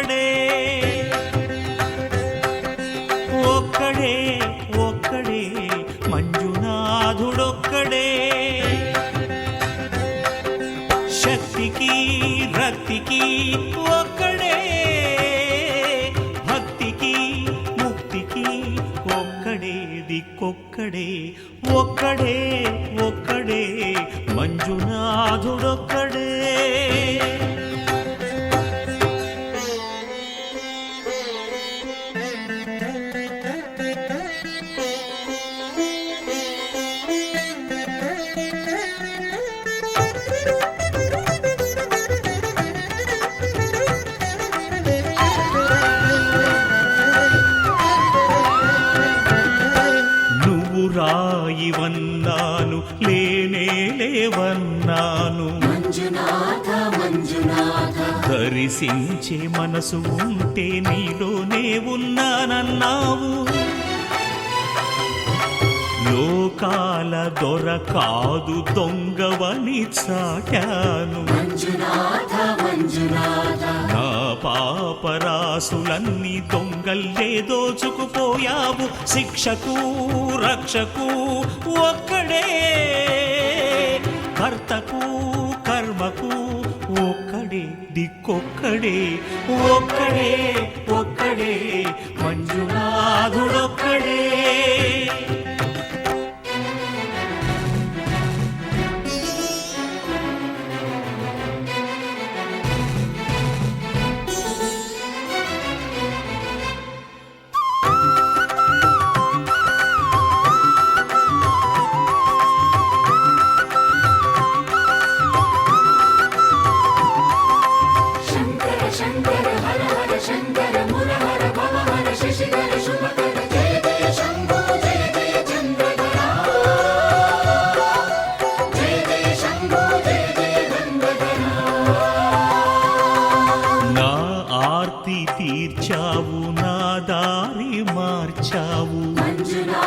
ఒక్కడే ఒక్కడే ఒక్కడే మంజునాథుడొక్కడే. శక్తికి రక్తికి ఒక్కడే భక్తికి ముక్తికి ఒక్కడే దిక్కొక్కడే ఒక్కడే ఒక్కడే మంజునాథుడొక్కడే. మంజునాథ దర్శించే మనసు ఉంటే నీలోనే ఉన్నానన్నావు. లోకాల దొర కాదు దొంగవని చాటాను. నా పాపరాసులన్నీ దొంగల్లే దోచుకుపోయావు. శిక్షకు రక్షకు ఒక్కడే కర్తకు కర్మకు ఒక్కడే దిక్కొక్కడే ఒక్కడే ఒక్కడే.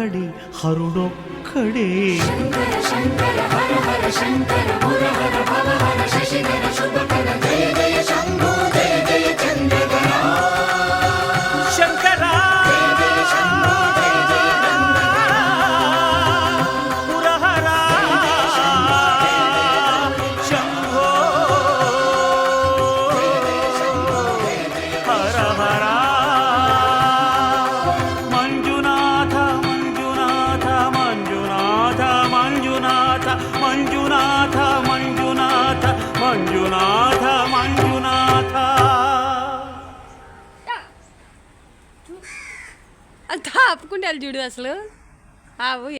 ஹரஹடி ஹருடொக்கடே சங்கர ஹர ஹர சங்கர ஹர ஹர பவ ஹர சசிதர சுபகர మంజునాథ మంజునాథ మంజునాథ మంజునాథ. అంతా ఆపుకుంటే చూడు అసలు. ఆవు